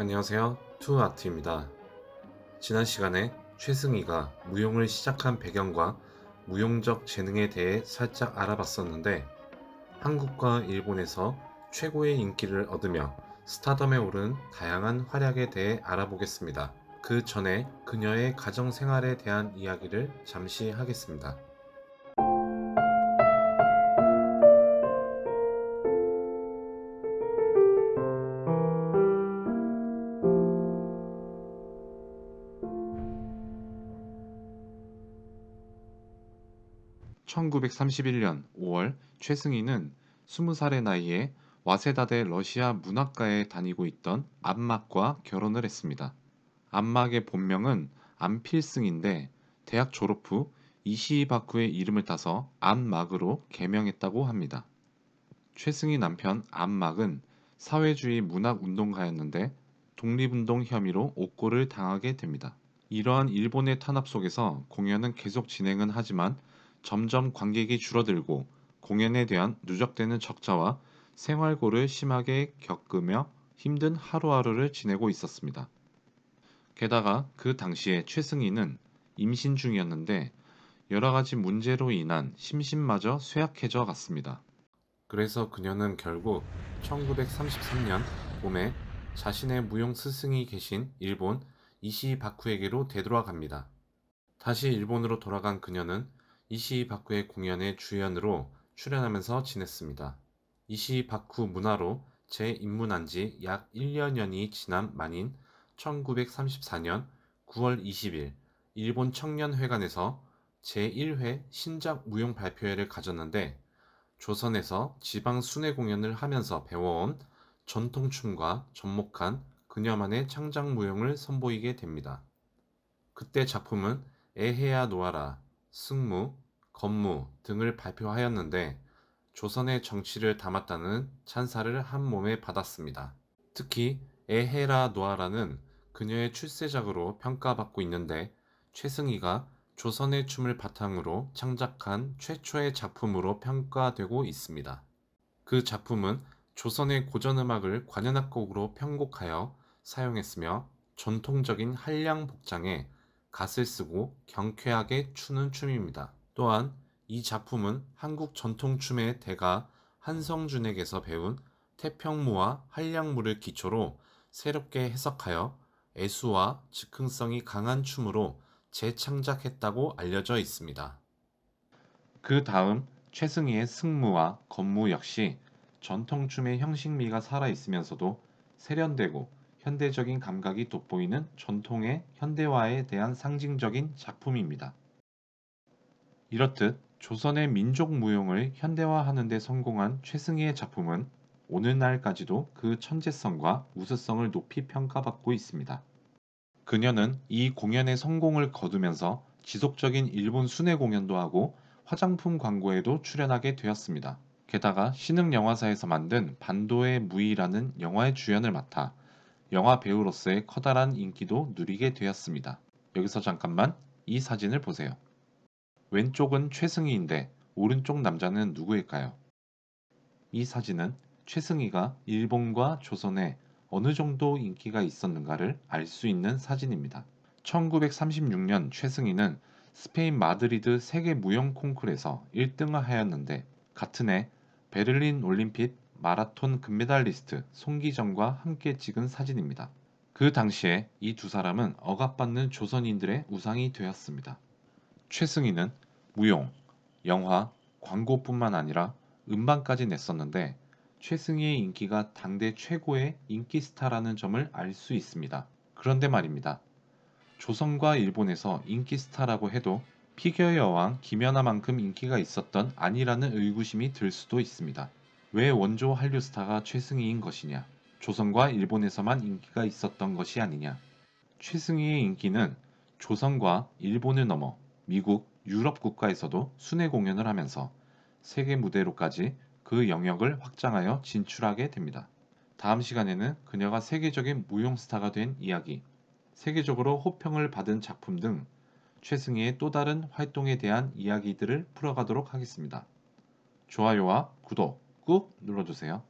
안녕하세요. 투아트입니다. 지난 시간에 최승희가 무용을 시작한 배경과 무용적 재능에 대해 살짝 알아봤었는데 한국과 일본에서 최고의 인기를 얻으며 스타덤에 오른 다양한 활약에 대해 알아보겠습니다. 그 전에 그녀의 가정 생활에 대한 이야기를 잠시 하겠습니다. (1931년 5월) 최승희는 20살의 나이에 와세다대 러시아 문학과에 다니고 있던 안막과 결혼을 했습니다. 안막의 본명은 안필승인데 대학 졸업 후 이시이바쿠의 이름을 따서 안막으로 개명했다고 합니다. 최승희 남편 안막은 사회주의 문학 운동가였는데 독립운동 혐의로 옥고를 당하게 됩니다. 이러한 일본의 탄압 속에서 공연은 계속 진행은 하지만 점점 관객이 줄어들고 공연에 대한 누적되는 적자와 생활고를 심하게 겪으며 힘든 하루하루를 지내고 있었습니다. 게다가 그 당시에 최승희는 임신 중이었는데 여러 가지 문제로 인한 심신마저 쇠약해져 갔습니다. 그래서 그녀는 결국 1933년 봄에 자신의 무용 스승이 계신 일본 이시바쿠에게로 되돌아갑니다. 다시 일본으로 돌아간 그녀는 이시바쿠의 공연의 주연으로 출연하면서 지냈습니다. 이시바쿠 문화로 재입문한 지 약 1년여이 지난 만인 1934년 9월 20일 일본 청년회관에서 제1회 신작 무용 발표회를 가졌는데 조선에서 지방 순회 공연을 하면서 배워온 전통춤과 접목한 그녀만의 창작 무용을 선보이게 됩니다. 그때 작품은 에헤야 노아라, 승무, 건무 등을 발표하였는데 조선의 정치를 담았다는 찬사를 한 몸에 받았습니다. 특히 에헤라 노아라는 그녀의 출세작으로 평가받고 있는데 최승희가 조선의 춤을 바탕으로 창작한 최초의 작품으로 평가되고 있습니다. 그 작품은 조선의 고전음악을 관현악곡으로 편곡하여 사용했으며 전통적인 한량 복장에 갓을 쓰고 경쾌하게 추는 춤입니다. 또한 이 작품은 한국 전통춤의 대가 한성준에게서 배운 태평무와 한량무를 기초로 새롭게 해석하여 애수와 즉흥성이 강한 춤으로 재창작했다고 알려져 있습니다. 그 다음 최승희의 승무와 건무 역시 전통춤의 형식미가 살아있으면서도 세련되고 현대적인 감각이 돋보이는 전통의 현대화에 대한 상징적인 작품입니다. 이렇듯 조선의 민족 무용을 현대화하는 데 성공한 최승희의 작품은 오늘날까지도 그 천재성과 우수성을 높이 평가받고 있습니다. 그녀는 이 공연의 성공을 거두면서 지속적인 일본 순회 공연도 하고 화장품 광고에도 출연하게 되었습니다. 게다가 신흥 영화사에서 만든 반도의 무이라는 영화의 주연을 맡아 영화 배우로서의 커다란 인기도 누리게 되었습니다. 여기서 잠깐만 이 사진을 보세요. 왼쪽은 최승희인데 오른쪽 남자는 누구일까요? 이 사진은 최승희가 일본과 조선에 어느 정도 인기가 있었는가를 알 수 있는 사진입니다. 1936년 최승희는 스페인 마드리드 세계 무용 콩쿨에서 1등을 하였는데 같은 해 베를린 올림픽 마라톤 금메달리스트 송기정과 함께 찍은 사진입니다. 그 당시에 이 두 사람은 억압받는 조선인들의 우상이 되었습니다. 최승희는 무용, 영화, 광고뿐만 아니라 음반까지 냈었는데 최승희의 인기가 당대 최고의 인기 스타라는 점을 알 수 있습니다. 그런데 말입니다. 조선과 일본에서 인기 스타라고 해도 피겨의 여왕 김연아만큼 인기가 있었던 아니라는 의구심이 들 수도 있습니다. 왜 원조 한류 스타가 최승희인 것이냐? 조선과 일본에서만 인기가 있었던 것이 아니냐? 최승희의 인기는 조선과 일본을 넘어 미국, 유럽 국가에서도 순회 공연을 하면서 세계 무대로까지 그 영역을 확장하여 진출하게 됩니다. 다음 시간에는 그녀가 세계적인 무용 스타가 된 이야기, 세계적으로 호평을 받은 작품 등 최승희의 또 다른 활동에 대한 이야기들을 풀어가도록 하겠습니다. 좋아요와 구독 꾹 눌러주세요.